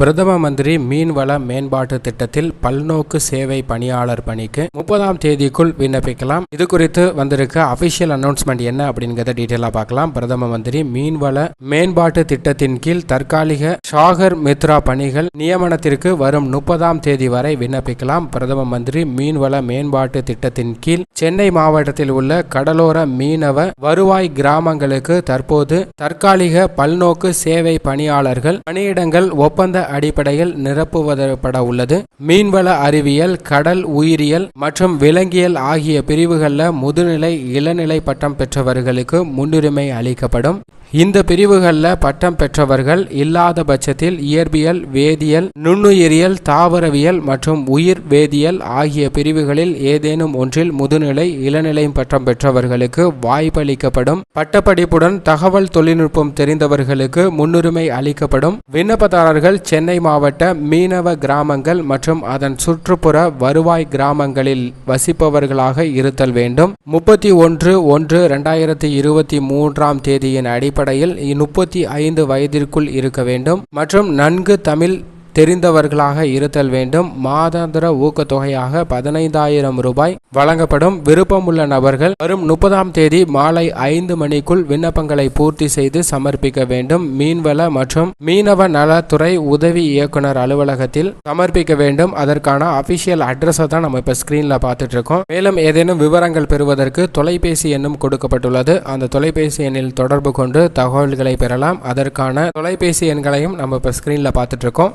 பிரதம மந்திரி மீன்வள மேம்பாட்டு திட்டத்தில் பல்நோக்கு சேவை பணியாளர் பணிக்கு முப்பதாம் தேதிக்குள் விண்ணப்பிக்கலாம். இது குறித்து வந்திருக்க அபிஷியல் அனௌன்ஸ்மெண்ட் என்ன அப்படிங்கிறத டீட்டெயிலாக பார்க்கலாம். பிரதம மந்திரி மீன்வள மேம்பாட்டு திட்டத்தின் கீழ் தற்காலிக ஷாகர் மித்ரா பணிகள் நியமனத்திற்கு வரும் முப்பதாம் தேதி வரை விண்ணப்பிக்கலாம். பிரதம மந்திரி மீன்வள மேம்பாட்டு திட்டத்தின் கீழ் சென்னை மாவட்டத்தில் உள்ள கடலோர மீனவ வருவாய் கிராமங்களுக்கு தற்போது தற்காலிக பல்நோக்கு சேவை பணியாளர்கள் பணியிடங்கள் ஒப்பந்த அடிப்படையில் நிரப்புவதப்பட உள்ளது மீன்வள அறிவியல் கடல் உயிரியல் மற்றும் விலங்கியல் ஆகிய பிரிவுகளில் முதுநிலை இளநிலை பட்டம் பெற்றவர்களுக்கு முன்னுரிமை அளிக்கப்படும். இந்த பிரிவுகளில் பட்டம் பெற்றவர்கள் இல்லாத பட்சத்தில் இயற்பியல் வேதியியல் நுண்ணுயிரியல் தாவரவியல் மற்றும் உயிர் வேதியியல் ஆகிய பிரிவுகளில் ஏதேனும் ஒன்றில் முதுநிலை இளநிலை பட்டம் பெற்றவர்களுக்கு வாய்ப்பளிக்கப்படும். பட்டப்படிப்புடன் தகவல் தொழில்நுட்பம் தெரிந்தவர்களுக்கு முன்னுரிமை அளிக்கப்படும். விண்ணப்பதாரர்கள் சென்னை மாவட்ட மீனவ கிராமங்கள் மற்றும் அதன் சுற்றுப்புற வருவாய் கிராமங்களில் வசிப்பவர்களாக இருத்தல் வேண்டும். முப்பத்தி ஒன்று ஒன்று ரெண்டாயிரத்தி இருபத்தி மூன்றாம் தேதியின் அடிப்படையில் முப்பத்தி ஐந்து வயதிற்குள் இருக்க வேண்டும். மற்றும் நன்கு தமிழ் தெரிந்தவர்களாக இருத்தல் வேண்டும். மாதாந்திர ஊக்கத்தொகையாக பதினைந்தாயிரம் ரூபாய் வழங்கப்படும். விருப்பமுள்ள நபர்கள் வரும் முப்பதாம் தேதி மாலை ஐந்து மணிக்குள் விண்ணப்பங்களை பூர்த்தி செய்து சமர்ப்பிக்க வேண்டும். மீன்வள மற்றும் மீனவ நலத்துறை உதவி இயக்குனர் அலுவலகத்தில் சமர்ப்பிக்க வேண்டும். அதற்கான அபிஷியல் அட்ரஸை தான் நம்ம இப்போ ஸ்க்ரீனில் பார்த்துட்டு இருக்கோம் மேலும் ஏதேனும் விவரங்கள் பெறுவதற்கு தொலைபேசி எண்ணும் கொடுக்கப்பட்டுள்ளது. அந்த தொலைபேசி எண்ணில் தொடர்பு கொண்டு தகவல்களை பெறலாம். அதற்கான தொலைபேசி எண்களையும் நம்ம இப்போ ஸ்க்ரீனில் பார்த்துட்டு இருக்கோம்